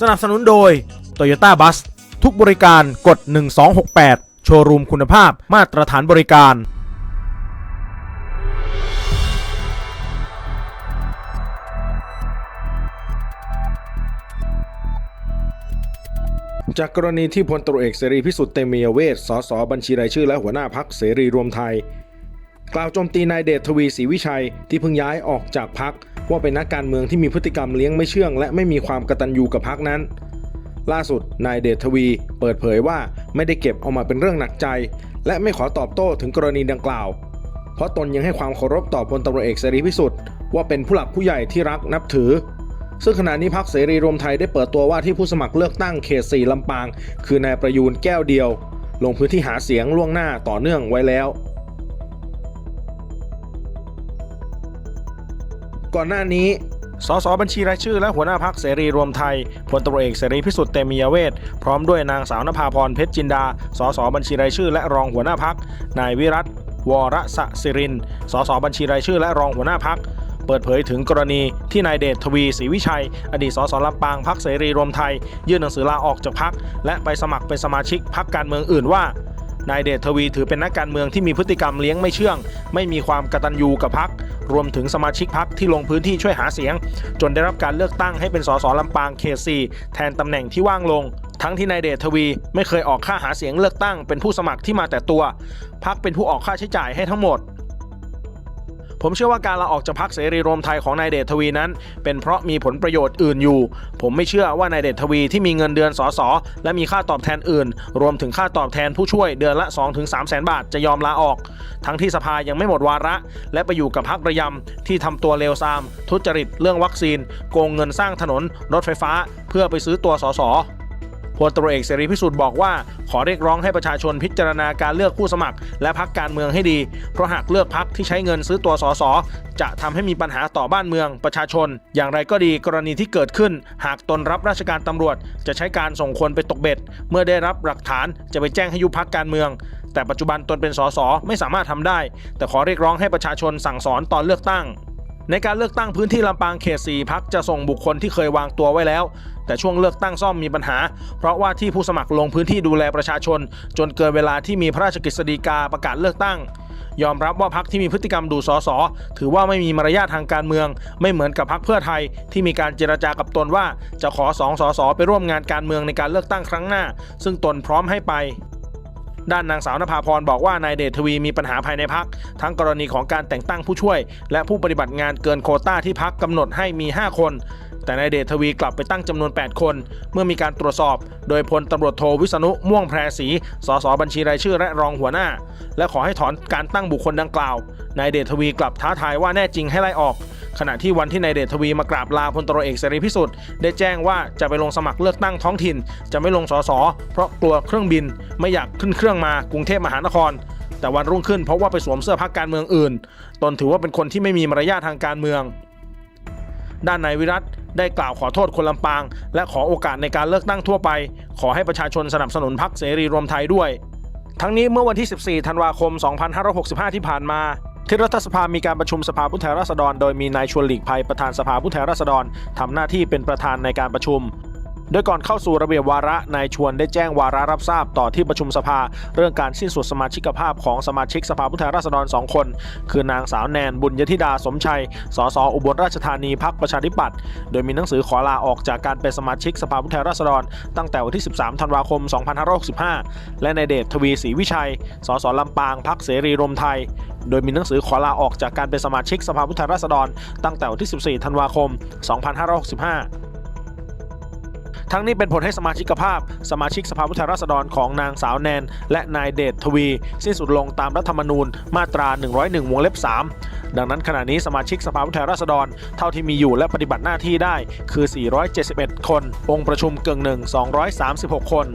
สนับสนุนโดย Toyota Bus ทุกบริการกด 1268 โชว์รูมคุณภาพมาตรฐานบริการ จากกรณีที่พลตรวจเอกเสรีพิสุทธิ์เตมียเวทสสบัญชีรายชื่อและหัวหน้าพักเสรีรวมไทย กล่าวโจมตีนายเดชทวีศรีวิชัยที่เพิ่งย้ายออกจากพักว่าเป็นนักการเมืองที่มีพฤติกรรมเลี้ยงไม่เชื่อง และไม่มีความกตัญญูกับพักนั้น ล่าสุดนายเดชทวี เปิดเผยว่าไม่ได้เก็บเอามาเป็นเรื่องหนักใจ และไม่ขอตอบโต้ถึงกรณีดังกล่าว เพราะตนยังให้ความเคารพต่อพลตำรวจเอกเสรีพิสุทธิ์ว่าเป็นผู้หลักผู้ใหญ่ที่รักนับถือ ซึ่งขณะนี้พักเสรีรวมไทยได้เปิดตัวว่าที่ผู้สมัครเลือกตั้งเขต4ลำปาง คือนายประยูนแก้วเดียว ลงพื้นที่หาเสียงล่วงหน้าต่อเนื่องไว้แล้ว ก่อนหน้านี้สสบัญชีรายชื่อและหัวหน้าพักเสรีรวมไทยพลตรเอกเสรีพิสุทธิ์เตมียเวทพร้อมด้วยนางสาวนภาพรเพชรจินดา สสบัญชีรายชื่อและรองหัวหน้าพักนายวิรัตวรสศิริน สสบัญชีรายชื่อและรองหัวหน้าพักเปิดเผยถึงกรณีที่นายเดชทวีศรีวิชัย อดีตสสลำปางพักเสรีรวมไทย ยื่นหนังสือลาออกจากพักและไปสมัครเป็นสมาชิกพักการเมืองอื่นว่านายเดชทวีถือเป็นนักการเมืองที่มีพฤติกรรมเลี้ยงไม่เชื่อง ไม่มีความกตัญญูกับพัก รวมถึงสมาชิกพักที่ลงพื้นที่ช่วยหาเสียง จนได้รับการเลือกตั้งให้เป็นสสลำปางเขตสแทนตำแหน่งที่ว่างลง ทั้งที่นายเดชทวีไม่เคยออกค่าหาเสียงเลือกตั้งเป็นผู้สมัครที่มาแต่ตัว พักเป็นผู้ออกค่าใช้จ่ายให้ทั้งหมด ผมเชื่อว่าการลาออกจากพักเสรีรวมไทยของนายเดชทวีนั้น เป็นเพราะมีผลประโยชน์อื่นอยู่ ผมไม่เชื่อว่านายเดชทวีที่มีเงินเดือนสสและมีค่าตอบแทนอื่น รวมถึงค่าตอบแทนผู้ช่วยเดือนละ 2-3แสนบาทจะยอมลาออก ทั้งที่สภายังไม่หมดวาระ และไปอยู่กับพักระยำที่ทำตัวเลวทราม ทุจริตเรื่องวัคซีน โกงเงินสร้างถนน รถไฟฟ้า เพื่อไปซื้อตัวสส พลตรเอกเสรีพิสุทธิ์บอกว่า ขอเรียกร้องให้ประชาชนพิจารณาการเลือกผู้สมัคร และพักการเมืองให้ดี เพราะหากเลือกพักที่ใช้เงินซื้อตัวสสจะทำให้มีปัญหาต่อบ้านเมืองประชาชน อย่างไรก็ดีกรณีที่เกิดขึ้น หากตนรับราชการตำรวจ จะใช้การส่งคนไปตกเบ็ด เมื่อได้รับหลักฐานจะไปแจ้งให้ยุบพักการเมือง แต่ปัจจุบันตนเป็นสสไม่สามารถทำได้ แต่ขอเรียกร้องให้ประชาชนสั่งสอนตอนเลือกตั้ง ในการเลือกตั้งพื้นที่ลำปางเขต4พักจะส่งบุคคลที่เคยวางตัวไว้แล้ว แต่ช่วงเลือกตั้งซ่อมมีปัญหา เพราะว่าที่ผู้สมัครลงพื้นที่ดูแลประชาชน จนเกินเวลาที่มีพระราชกฤษฎีกาประกาศเลือกตั้ง ยอมรับว่าพักที่มีพฤติกรรมดูสอสอถือว่าไม่มีมารยาททางการเมือง ไม่เหมือนกับพักเพื่อไทยที่มีการเจรจากับตนว่าจะขอสองสอสอไปร่วมงานการเมืองในการเลือกตั้งครั้งหน้า ซึ่งตนพร้อมให้ไป ด้านนางสาวนภาพรบอกว่านายเดชทวีมีปัญหาภายในพัก ทั้งกรณีของการแต่งตั้งผู้ช่วย และผู้ปฏิบัติงานเกินโคต้าที่พักกำหนดให้มี 5 คน แต่นายเดชทวีกลับไปตั้งจำนวน 8 คน เมื่อมีการตรวจสอบ โดยพลตำรวจโทวิษณุม่วงแพรศรีสสบัญชีรายชื่อและรองหัวหน้า และขอให้ถอนการตั้งบุคคลดังกล่าวนายเดชทวีกลับท้าทายว่าแน่จริงให้ไล่ออก ขณะที่วันที่นายเดชทวีมากราบลาพลตรเอกเสรีพิสุทธิ์ได้แจ้งว่าจะไปลงสมัครเลือกตั้งท้องถิ่น จะไม่ลงสสเพราะกลัวเครื่องบินไม่อยากขึ้นเครื่องมากรุงเทพมหานคร แต่วันรุ่งขึ้นเพราะว่าไปสวมเสื้อพักการเมืองอื่น ตนถือว่าเป็นคนที่ไม่มีมารยาททางการเมือง ด้านนายวิรัตได้กล่าวขอโทษคนลำปาง และขอโอกาสในการเลือกตั้งทั่วไป ขอให้ประชาชนสนับสนุนพักเสรีรวมไทยด้วย ทั้งนี้เมื่อวันที่ 14 ธันวาคม 2565 ที่ผ่านมา ที่รัฐสภามีการประชุมสภาผู้แทนราษฎร โดยมีนายชวนหลีกภัยประธานสภาผู้แทนราษฎรทำหน้าที่เป็นประธานในการประชุม โดยก่อนเข้าสู่ระเบียบวาระนายชวนได้แจ้งวาระรับทราบต่อที่ประชุมสภา เรื่องการสิ้นสุดสมาชิกภาพของสมาชิกสภาผู้แทนราษฎรสองคน คือนางสาวแนนบุญยธิดาสมชัย สสอุบลราชธานีพักประชาธิปัตย์โดยมีหนังสือขอลาออกจากการเป็นสมาชิกสภาผู้แทนราษฎร ตั้งแต่วันที่ 13 ธันวาคม 2565 และนายเดชทวีศรีวิชัย สสลำปางพักเสรีรวมไทย โดยมีหนังสือขอลาออกจากการเป็นสมาชิกสภาผู้แทนราษฎร ตั้งแต่วันที่ 14 ธันวาคม 2565 ทั้งนี้เป็นผลให้สมาชิกภาพ สมาชิกสภาผู้แทนราษฎรของนางสาวแนน และนายเดชทวี สิ้นสุดลงตามรัฐธรรมนูญมาตรา 101 วงเล็บ 3 ดังนั้นขณะนี้สมาชิกสภาผู้แทนราษฎร เท่าที่มีอยู่และปฏิบัติหน้าที่ได้คือ 471 คน องค์ประชุมเกิงหนึ่ง236 คน